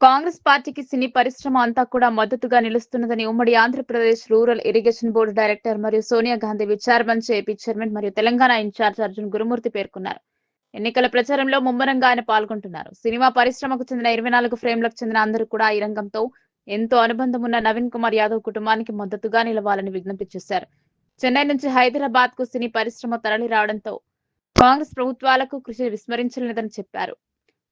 కాంగ్రెస్ పార్టీకి సినీ పరిశ్రమ అంతా కూడా మద్దతుగా నిలుస్తున్నదని ఉమ్మడి Andhra Pradesh rural irrigation board director మరియు సోనియా గాంధీ విచారమని ఏపీ చైర్మన్ మరియు తెలంగాణ ఇన్ఛార్జ్ అర్జున్ గురుమూర్తి పేర్కొన్నారు. ఎన్నికల ప్రచారంలో ముమ్మరంగా ఆయన పాల్గొంటున్నారు. సినిమా పరిశ్రమకు చెందిన ఇరవై నాలుగు ఫ్రేమ్లకు చెందిన అందరూ కూడా ఈ రంగంతో ఎంతో అనుబంధం ఉన్న నవీన్ కుమార్ యాదవ్ కుటుంబానికి మద్దతుగా నిలవాలని విజ్ఞప్తి చేశారు. చెన్నై నుంచి హైదరాబాద్కు సినీ పరిశ్రమ తరలి రావడంతో కాంగ్రెస్ ప్రభుత్వాలకు కృషి విస్మరించలేదని చెప్పారు.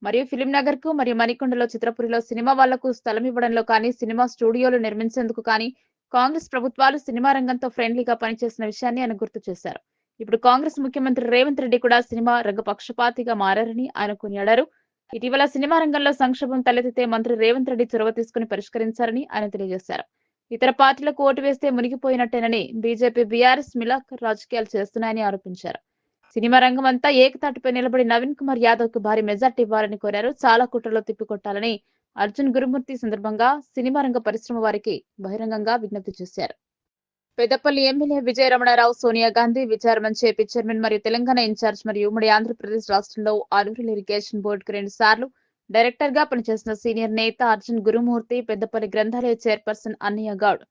మరియు ఫిలిం నగర్కు మరియు మణికొండలో చిత్రపురిలో సినిమా వాళ్ళకు స్థలం ఇవ్వడంలో కానీ సినిమా స్టూడియోలు నిర్మించేందుకు కానీ కాంగ్రెస్ ప్రభుత్వాలు సినిమా రంగంతో ఫ్రెండ్లీగా పనిచేసిన విషయాన్ని ఆయన గుర్తు చేశారు. ఇప్పుడు కాంగ్రెస్ ముఖ్యమంత్రి రేవంత్ రెడ్డి కూడా సినిమా రంగ పక్షపాతిగా మారారని ఆయన కొనియాడారు. ఇటీవల సినిమా రంగంలో సంక్షోభం తలెత్తితే మంత్రి రేవంత్ రెడ్డి చొరవ తీసుకుని పరిష్కరించారని ఆయన తెలియజేశారు. ఇతర పార్టీలకు ఓటు వేస్తే మునిగిపోయినట్టేనని బీజేపీ బీఆర్ఎస్ మిలాక్ రాజకీయాలు చేస్తున్నాయని ఆరోపించారు. సినిమా రంగం అంతా ఏకతాటిపై నిలబడి నవీన్ కుమార్ యాదవ్కు భారీ మెజార్టీ ఇవ్వాలని కోరారు. చాలా కుట్రలో తిప్పికొట్టాలని అర్జున్ గురుమూర్తి సందర్భంగా సినిమా రంగ పరిశ్రమ వారికి బహిరంగంగా విజ్ఞప్తి చేశారు. Peddapalli MLA Vijaya Ramanarao Sonia Gandhi విచారమంచ్ AP chairman మరియు తెలంగాణ ఇన్ఛార్జ్ మరియు ఉమ్మడి ఆంధ్రప్రదేశ్ రాష్ట్రంలో అరూరల్ ఇరిగేషన్ బోర్డుకు రెండు సార్లు డైరెక్టర్గా పనిచేసిన సీనియర్ నేత అర్జున్ గురుమూర్తి పెద్దపల్లి గ్రంథాలయ చైర్పర్సన్ అన్నయ్య గౌడ్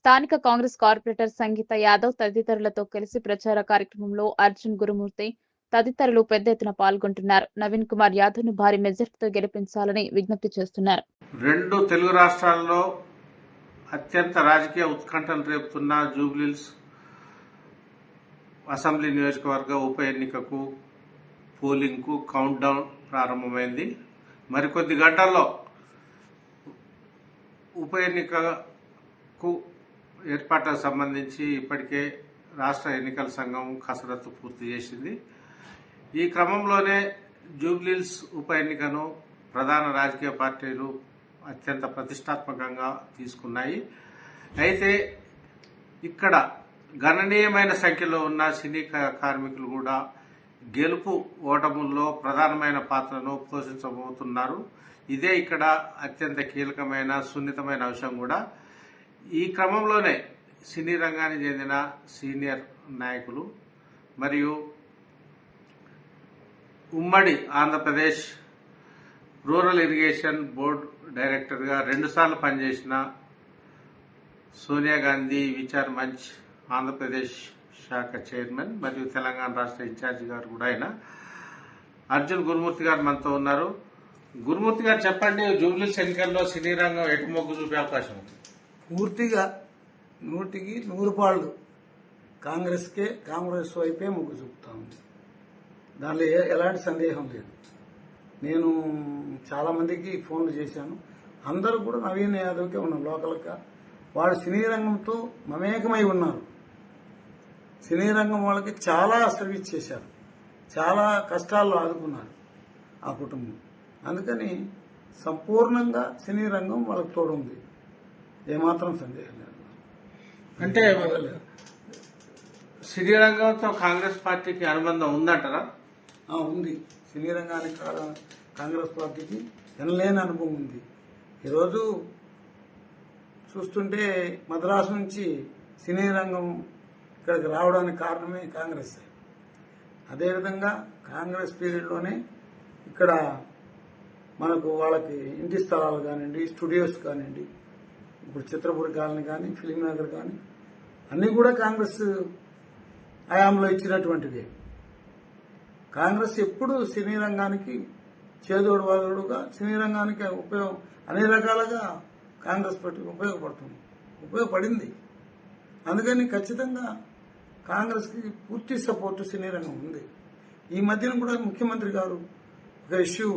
స్థానిక కాంగ్రెస్ కార్పొరేటర్ సంగీత యాదవ్ తదితరులతో కలిసి ప్రచార కార్యక్రమంలో అర్జున్ గురుమూర్తి తదితరులు పెద్ద ఎత్తున పాల్గొంటున్నారు. నవీన్ కుమార్ యాదవ్ను భారీ మెజార్టీతో గెలిపించాలని విజ్ఞప్తి చేస్తున్నారు. రెండు తెలుగు రాష్ట్రాల్లో అత్యంత రాజకీయ ఉత్కంఠను రేపుతున్న జూబ్లీల్స్ అసెంబ్లీ నియోజకవర్గ ఉప ఎన్నికకు పోలింగ్కు కౌంట్ డౌన్ ప్రారంభమైంది. మరికొద్ది గంటల్లో ఉప ఎన్నికకు ఏర్పాట్లకు సంబంధించి ఇప్పటికే రాష్ట్ర ఎన్నికల సంఘం కసరత్తు పూర్తి చేసింది. ఈ క్రమంలోనే జూబ్లీల్స్ ఉప ఎన్నికను ప్రధాన రాజకీయ పార్టీలు అత్యంత ప్రతిష్టాత్మకంగా తీసుకున్నాయి. అయితే ఇక్కడ గణనీయమైన సంఖ్యలో ఉన్న సినీ కా- కార్మికులు కూడా గెలుపు ఓటముల్లో ప్రధానమైన పాత్రను పోషించబోతున్నారు. ఇదే ఇక్కడ అత్యంత కీలకమైన సున్నితమైన అంశం కూడా. ఈ క్రమంలోనే సినీ రంగానికి చెందిన సీనియర్ నాయకులు మరియు ఉమ్మడి ఆంధ్రప్రదేశ్ రూరల్ ఇరిగేషన్ బోర్డు డైరెక్టర్గా రెండుసార్లు పనిచేసిన సోనియా గాంధీ విచార్ మంచ్ ఆంధ్రప్రదేశ్ శాఖ చైర్మన్ మరియు తెలంగాణ రాష్ట్ర ఇన్ఛార్జి గారు కూడా ఆయన. అర్జున్ గురుమూర్తి గారు మనతో ఉన్నారు. గురుమూర్తి గారు చెప్పండి జూబ్లీ సెంటర్లో సినీ రంగం ఎటు మొగ్గు చూపే అవకాశం ఉంది? పూర్తిగా నూటికి నూరు పాళ్ళు కాంగ్రెస్కే కాంగ్రెస్ వైపే మొగ్గు చూపుతా ఉంది. దానిలో ఎలాంటి సందేహం లేదు. నేను చాలామందికి ఫోన్లు చేశాను. అందరూ కూడా నవీన్ యాదవ్కే ఉన్నారు లోకల్గా. వాళ్ళు సినీ రంగంతో మమేకమై ఉన్నారు. సినీ రంగం వాళ్ళకి చాలా సర్వీస్ చేశారు. చాలా కష్టాల్లో ఆదుకున్నారు ఆ కుటుంబం. అందుకని సంపూర్ణంగా సినీ రంగం వాళ్ళకి తోడుంది. ఏమాత్రం సందేహం లేదు. అంటే సినీ రంగంతో కాంగ్రెస్ పార్టీకి అనుబంధం ఉందంటారా? ఉంది. సినీ రంగానికి కా- కాంగ్రెస్ పార్టీకి ఎనలేని అనుభవం ఉంది. ఈరోజు చూస్తుంటే మద్రాసు నుంచి సినీ రంగం ఇక్కడికి రావడానికి కారణమే కాంగ్రెస్. అదేవిధంగా కాంగ్రెస్ పీరియడ్లోనే ఇక్కడ మనకు వాళ్ళకి ఇంటి స్థలాలు కానివ్వండి స్టూడియోస్ కానివ్వండి ఇప్పుడు చిత్రపురి కాలనీ కానీ ఫిలిం నగర్ కానీ అన్నీ కూడా కాంగ్రెస్ హయాంలో ఇచ్చినటువంటివి. కాంగ్రెస్ ఎప్పుడు సినీ రంగానికి చేదోడు వాదోడుగా సినీ రంగానికి ఉపయోగం అన్ని రకాలుగా కాంగ్రెస్ పార్టీ ఉపయోగపడుతుంది ఉపయోగపడింది. అందుకని ఖచ్చితంగా కాంగ్రెస్కి పూర్తి సపోర్టు సినీ రంగం ఉంది. ఈ మధ్యన కూడా ముఖ్యమంత్రి గారు ఒక ఇష్యూ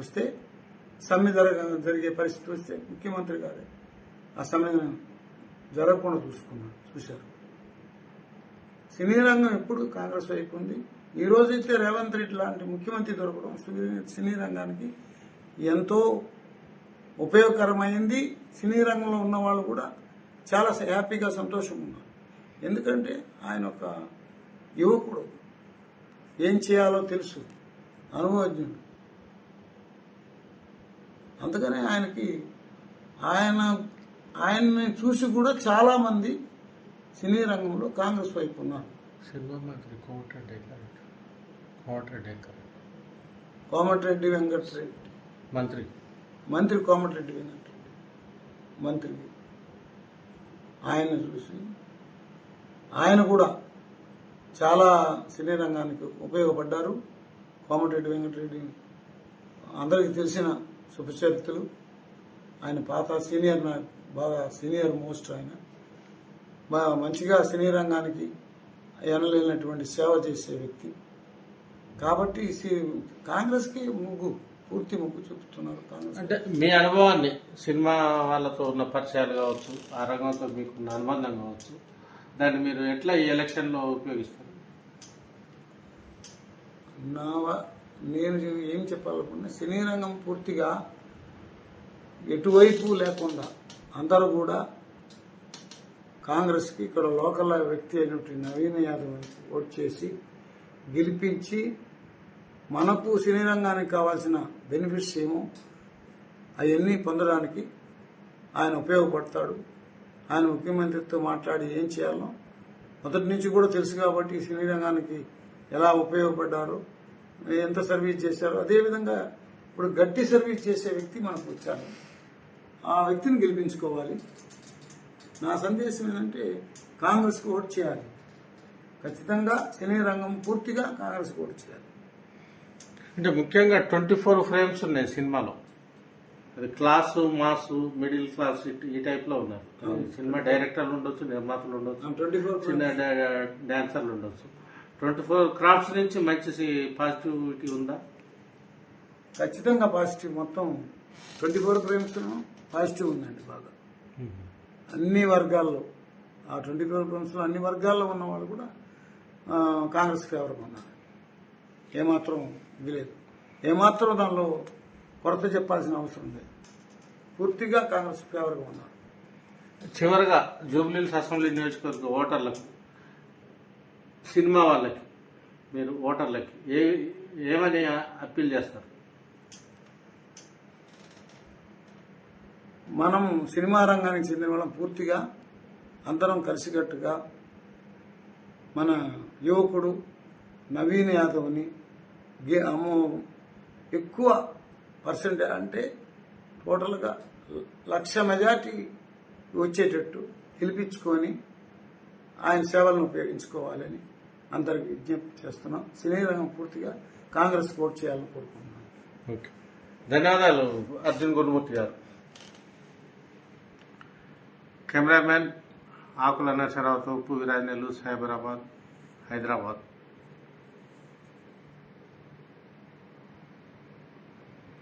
వస్తే సమ్మె జరిగే పరిస్థితి వస్తే ముఖ్యమంత్రి గారే ఆ జరగకుండా చూసుకున్నారు చూశారు. సినీ రంగం ఎప్పుడు కాంగ్రెస్ వైపు ఉంది. ఈ రోజైతే రేవంత్ రెడ్డి లాంటి ముఖ్యమంత్రి దొరకడం సినీ- సినీ రంగానికి ఎంతో ఉపయోగకరమైంది. సినీ రంగంలో ఉన్న వాళ్ళు కూడా చాలా హ్యాపీగా సంతోషంగా ఉన్నారు. ఎందుకంటే ఆయన ఒక యువకుడు. ఏం చేయాలో తెలుసు. అనుభవజ్ఞుడు. అందుకనే ఆయనకి ఆయన ఆయన్ని చూసి కూడా చాలా మంది సినీ రంగంలో కాంగ్రెస్ వైపు ఉన్నారు. మంత్రి కోమటిరెడ్డి వెంకటరెడ్డి. మంత్రి. మంత్రి కోమటిరెడ్డి వెంకటరెడ్డి. మంత్రికి ఆయన చూసి ఆయన కూడా చాలా సినీ రంగానికి ఉపయోగపడ్డారు. కోమటిరెడ్డి వెంకటరెడ్డి అందరికీ తెలిసిన సుపచరిత్రులు ఆయన పాత సీనియర్ నా- బాగా సీనియర్ మోస్ట్ ఆయన. బాగా మంచిగా సినీ రంగానికి ఎనలేనటువంటి సేవ చేసే వ్యక్తి. కాబట్టి కాంగ్రెస్కి ముగ్గు పూర్తి ముగ్గు చూపుతున్నారు కాంగ్రెస్. అంటే మీ అనుభవాన్ని సినిమా వాళ్ళతో ఉన్న పరిచయాలు కావచ్చు ఆ రంగంతో మీకున్న అనుబంధం కావచ్చు దాన్ని మీరు ఎట్లా ఈ ఎలక్షన్లో ఉపయోగిస్తారు? నా నేను ఏం చెప్పాలనుకున్నా సినీ రంగం పూర్తిగా ఎటువైపు లేకుండా అందరూ కూడా కాంగ్రెస్కి ఇక్కడ లోకల్ వ్యక్తి అయినటువంటి నవీన యాదవ్ ఓట్ చేసి గెలిపించి మనకు సినీ రంగానికి కావాల్సిన బెనిఫిట్స్ ఏమో అవన్నీ పొందడానికి ఆయన ఉపయోగపడతాడు. ఆయన ముఖ్యమంత్రితో మాట్లాడి ఏం చేయాలో మొదటి నుంచి కూడా తెలుసు కాబట్టి సినీ రంగానికి ఎలా ఉపయోగపడ్డారో ఎంత సర్వీస్ చేశారో. అదేవిధంగా ఇప్పుడు గట్టి సర్వీస్ చేసే వ్యక్తి మనకు వచ్చారు ఆ వ్యక్తిని గెలిపించుకోవాలి. నా సందేశం ఏంటంటే కాంగ్రెస్కి ఓటు చేయాలి. ఖచ్చితంగా సినీ రంగం పూర్తిగా కాంగ్రెస్కి ఓటు చేయాలి. అంటే ముఖ్యంగా ట్వంటీ ఫోర్ ఫ్రేమ్స్ ఉన్నాయి సినిమాలో. అది క్లాసు మాసు మిడిల్ క్లాస్ ఈ టైప్లో ఉన్నారు సినిమా డైరెక్టర్లు ఉండొచ్చు నిర్మాతలు ఉండొచ్చు ట్వంటీ ఫోర్ చిన్న డాన్సర్లు ఉండొచ్చు. ట్వంటీ ఫోర్ క్రాఫ్ట్స్ నుంచి మంచి పాజిటివిటీ ఉందా? ఖచ్చితంగా పాజిటివ్ మొత్తం. ట్వంటీ ఫోర్ ఫ్రేమ్స్ పాజిటివ్ ఉందండి బాగా. అన్ని వర్గాల్లో ఆ ట్వంటీ ఫోర్ ఫ్రేమ్స్లో అన్ని వర్గాల్లో ఉన్న వాళ్ళు కూడా కాంగ్రెస్ ఫేవర్ ఉన్నారు. ఏమాత్రం ఇది లేదు ఏమాత్రం దానిలో కొరత చెప్పాల్సిన అవసరం లేదు. పూర్తిగా కాంగ్రెస్ ఫేవర్గా ఉన్నారు. చివరగా జూబ్లీహిల్స్ అసెంబ్లీ నియోజకవర్గ ఓటర్లకు సినిమా వాళ్ళకి మీరు ఓటర్లకి ఏ ఏమని అప్పీల్ చేస్తారు? మనం సినిమా రంగానికి చెందిన వాళ్ళం పూర్తిగా అందరం కలిసికట్టుగా మన యువకుడు నవీన్ యాదవ్ని అమ్మో ఎక్కువ పర్సెంట్ అంటే టోటల్గా లక్ష మెజార్టీ వచ్చేటట్టు గెలిపించుకొని ఆయన సేవలను ఉపయోగించుకోవాలని అందరికి విజ్ఞప్తి చేస్తున్నాం. సినీ రంగం పూర్తిగా కాంగ్రెస్ ఓట్ చేయాలని కోరుకుంటున్నాం. ఓకే. ధన్యవాదాలు అర్జున్ గురుమూర్తి గారు. కెమెరామ్యాన్ ఆకుల నరసరావుతో ఉప్పు విరాజనేలు సైబరాబాద్ హైదరాబాద్.